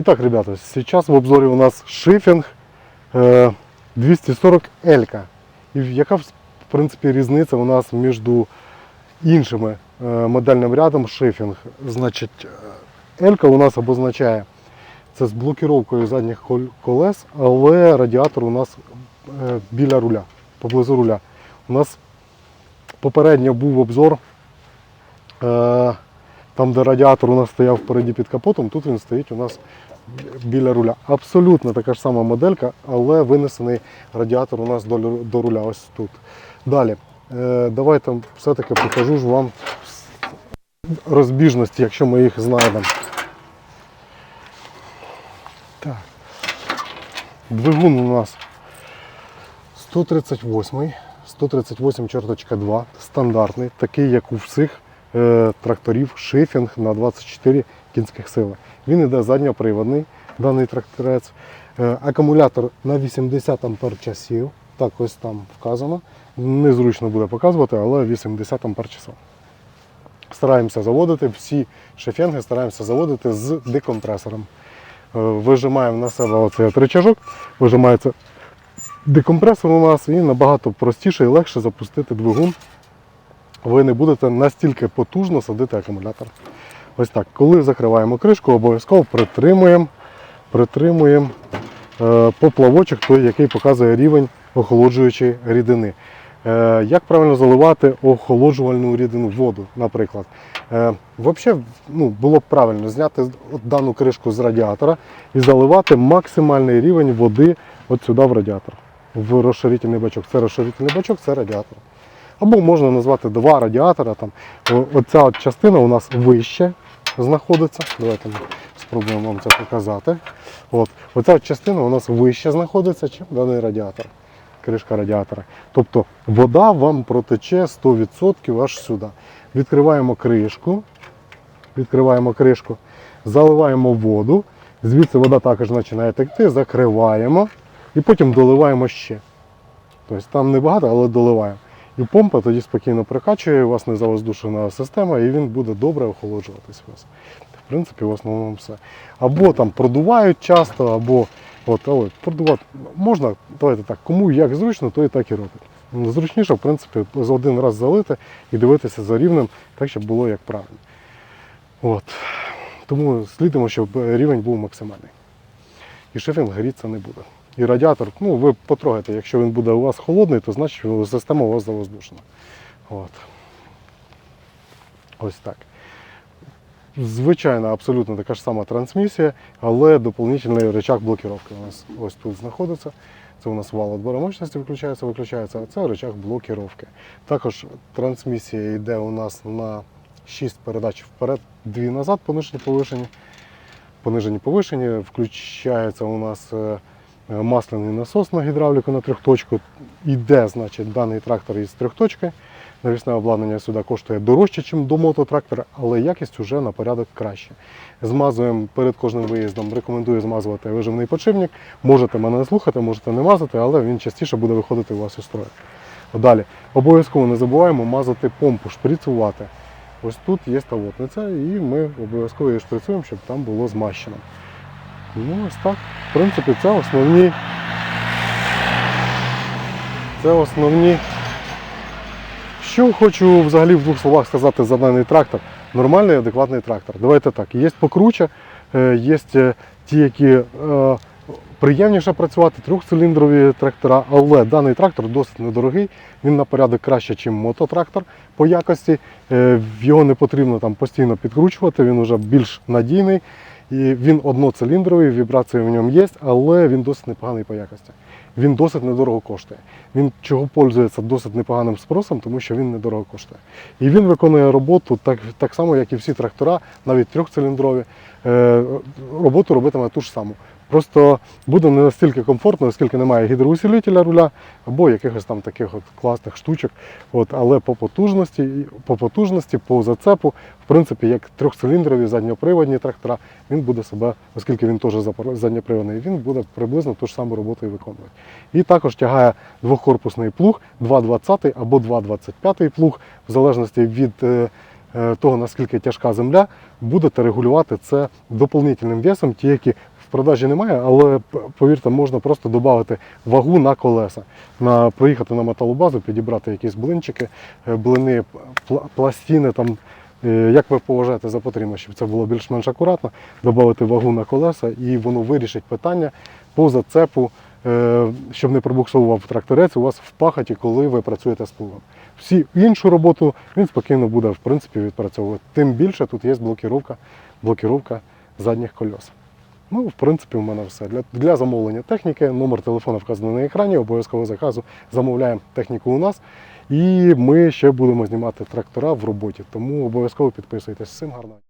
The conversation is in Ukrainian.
Итак, ребята, сейчас в обзоре у нас шифінг е, 240 L. І яка в принципі різниця у нас між іншими е, модельним рядом шифінг? Значить, L у нас обозначає це з блокіровкою задніх колес, але радіатор у нас е, біля руля, поблизу руля. У нас попередньо був обзор. Там, де радіатор у нас стояв впереді під капотом, тут він стоїть у нас біля руля. Абсолютно така ж сама моделька, але винесений радіатор у нас до, руля ось тут. Далі. Е, давайте все-таки покажу ж вам розбіжності, якщо ми їх знайдемо. Так. Двигун у нас 138, 138 черточка 2, стандартний, такий, як у всіх тракторів, шифінг на 24 кінських сили. Він іде задньоприводний, даний тракторець. Е, акумулятор на 80 ампер часів. Так ось там вказано. Незручно буде показувати, але 80 ампер часов. Стараємося заводити, всі шифінги стараємося заводити з декомпресором. Е, Вижимаємо на себе оцей от вижимається декомпресор у нас і набагато простіше і легше запустити двигун. Ви не будете настільки потужно садити акумулятор. Ось так. Коли закриваємо кришку, обов'язково притримуємо, притримуємо е, поплавочок, той, який показує рівень охолоджуючої рідини. Е, як правильно заливати охолоджувальну рідину воду, наприклад? Е, Взагалі ну, було б правильно зняти дану кришку з радіатора і заливати максимальний рівень води от сюди в радіатор, в розширительний бачок. Це розширительний бачок, це радіатор. Або можна назвати два радіатора. Там. Оця от частина у нас вище знаходиться. Давайте ми спробуємо вам це показати. От. Оця от частина у нас вище знаходиться, ніж даний радіатор. Кришка радіатора. Тобто вода вам протече 100% аж сюди. Відкриваємо кришку, відкриваємо кришку, заливаємо воду, звідси вода також починає текти, закриваємо і потім доливаємо ще. Тобто там небагато, але доливаємо. І помпа тоді спокійно прокачує, у вас не завоздушена система, і він буде добре охолоджуватись вас. В принципі, в основному все. Або там продувають часто, або от, але продувати можна, давайте так, кому як зручно, то і так і робить. Зручніше, в принципі, за один раз залити і дивитися за рівнем, так, щоб було як правильно. От. Тому слідимо, щоб рівень був максимальний. І шифінг грітися не буде. І радіатор, ну ви потрогаєте, якщо він буде у вас холодний, то значить система у вас завоздушена. От. Ось так. Звичайна, абсолютно така ж сама трансмісія, але доповнительний рычаг блокировки у нас ось тут знаходиться. Це у нас вал отбору мощності включається, виключається, а це рычаг блокировки. Також трансмісія йде у нас на 6 передач вперед, 2 назад, понижені повишені. Понижені повишені. Включається у нас е, масляний насос на гідравліку на трьохточку. Іде, значить, даний трактор із трьохточки. Навісне обладнання сюди коштує дорожче, ніж до мототрактора, але якість вже на порядок краще. Змазуємо перед кожним виїздом. Рекомендую змазувати виживний подшипник. Можете мене слухати, можете не мазати, але він частіше буде виходити у вас із строю. Далі. Обов'язково не забуваємо мазати помпу, шприцувати. Ось тут є ставотниця, і ми обов'язково її шприцюємо, щоб там було змащено. Ну, ось так. В принципі, це основні. Це основні. Що хочу взагалі в двох словах сказати за даний трактор. Нормальний, адекватний трактор. Давайте так. Є покруче, е, є е, ті, які е, приємніше працювати, трьохциліндрові трактора, але даний трактор досить недорогий. Він на порядок краще, ніж мототрактор по якості. Його не потрібно там постійно підкручувати, він вже більш надійний. І він одноциліндровий, вібрації в ньому є, але він досить непоганий по якості. Він досить недорого коштує. Він чого пользується досить непоганим спросом, тому що він недорого коштує. І він виконує роботу так, так само, як і всі трактора, навіть трьохциліндрові. Е, роботу робитиме ту ж саму. Просто буде не настільки комфортно, оскільки немає гідроусилителя руля або якихось там таких от класних штучок. От, але по потужності, по потужності, по зацепу, в принципі, як трьохциліндрові задньоприводні трактора, він буде себе, оскільки він теж задньоприводний, він буде приблизно ту ж саму роботу і виконувати. І також тягає двохкорпусний плуг 2,20 або 2,25 плуг, в залежності від е, е, того, наскільки тяжка земля, будете регулювати це доповнительним весом, ті, які продажі немає, але повірте, можна просто додати вагу на колеса, на проїхати на металобазу, підібрати якісь блинчики, е, блини, пла- пластини там. е, Як ви поважаєте за потрібно, щоб це було більш-менш акуратно, додати вагу на колеса, і воно вирішить питання по зацепу, е, щоб не пробуксовував тракторець у вас в пахаті, коли ви працюєте з плугом. Всі іншу роботу він спокійно буде в принципі відпрацьовувати. Тим більше тут є блокіровка, блокіровка задніх кольос. Ну, в принципі, у мене все. Для, для замовлення техніки, номер телефону вказаний на екрані, обов'язково заказу замовляємо техніку у нас. І ми ще будемо знімати трактора в роботі. Тому обов'язково підписуйтесь. Всім гарного.